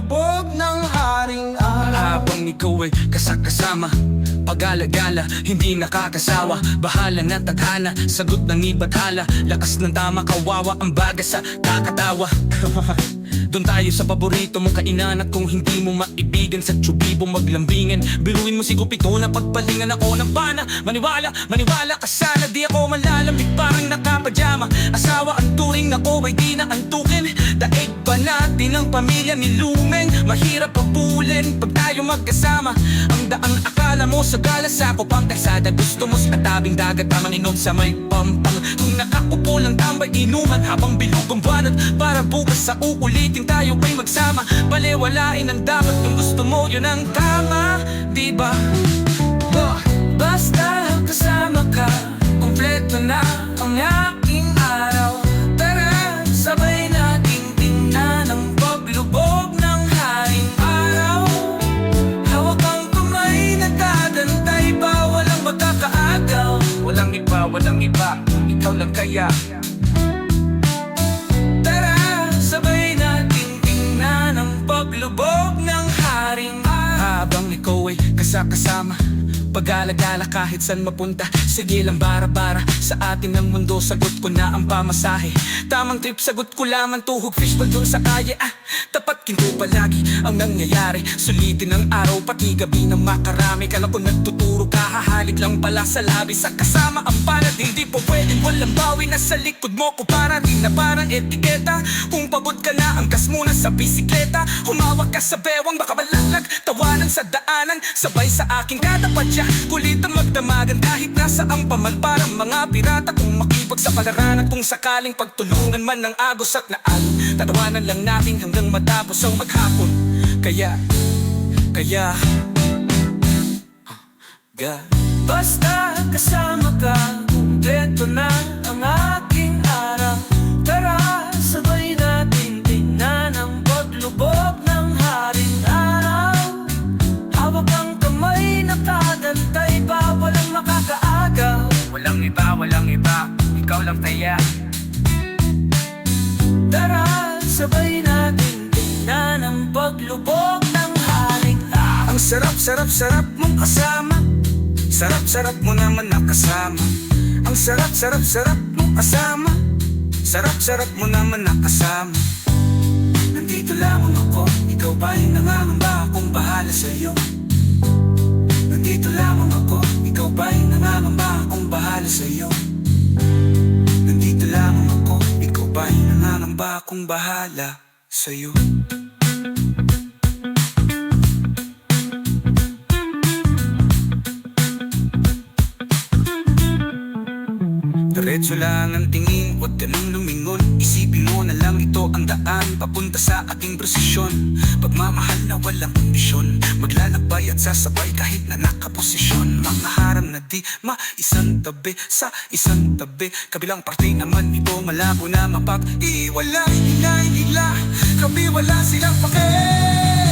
lubog ng aring araw. Habang ikaw ay kasakasama Pag-alagala, hindi nakakasawa. Bahala na tadhana, sagot ng ibathala Lakas ng tama, kawawa ang baga sa kakatawa. Doon tayo sa paborito mong kainan At kung hindi mo maibigan sa tsubibo maglambingan Biruin mo si Cupido na pagpalingan ako ng pana Maniwala, maniwala ka sana Di ako malalamig parang nakapadyama Asawa ang turing ako ay di na antukin. Ba natin ang pamilya ni Lumeng. Mahirap pabulin pag tayo magkasama. Ang daang akala mo sa galas ako pang kalsada. Gusto mo sa tabing dagat tamang inom sa may pampang. Kung nakakupo lang tambay inuman. Habang bilog ang buwanat Para bukas sa uulitin tayo ay magsama. Baliwalain ang dapat. Kung gusto mo yun ang tama walang iba Ikaw lang kaya. Tara, sabay nating tingnan ang paglubog ng haring Habang ikaw ay kasakasama pag-alagala kahit saan mapunta Sige lang bara-bara. Sa atin ang mundo Sagot ko na ang pamasahe. Tamang trip Sagot ko lamang Tuhog fishball dun sa kaya? Ah, Tapat kinto palagi Ang nangyayari. Sulitin ang araw Pati gabi ng makarami. Kala ko nagtuturo Kahahalik lang pala sa labi. Sa kasama ang palad Hindi po pwedeng walang bawi. Nasa likod mo ko para Di na parang etiketa. Kung pagod ka na Angkas muna sa bisikleta. Humawak ka sa bewang Baka malaglag Tawanan sa daanan. Sabay sa aking katapat siya. Kulitan magdamagan Kahit nasa ang paman Parang mga pirata Kung makipag sa palaran At kung sakaling pagtulungan man ng agos at naan Tatawanan lang natin hanggang matapos ang maghapon. Kaya, kaya Ga. Basta kasama ka Kumpleto na ang aking iba, walang iba. Ikaw lang taya. Tara, sabay natin tingnan ang paglubog ng araw Ang sarap, sarap, sarap mong kasama. Sarap, sarap mo naman nakasama. Ang sarap, sarap, sarap mong kasama. Sarap, sarap mo naman nakasama. Nandito lamang ako Ikaw ba yung nangangamba Akong bahala sa'yo Nandito lamang ako Ikaw ba yung nangangamba? Akong bahala sa'yo. Nandito lamang ako Ikaw ba yung nangangamba? Akong bahala sa'yo. Diretso lang ang tingin, huwag ka nang lumingon. Isipin mo na lang ito ang daan Papunta sa ating prosesyon. Pagmamahal na walang ambisyon Maglalakbay at sasabay kahit na nakaposisyon. Mga harang na di maisang tabi Sa isang tabi. Kabilang parte naman ito malabo na mapag-iwalay. Hinay nila Kabi wala silang pake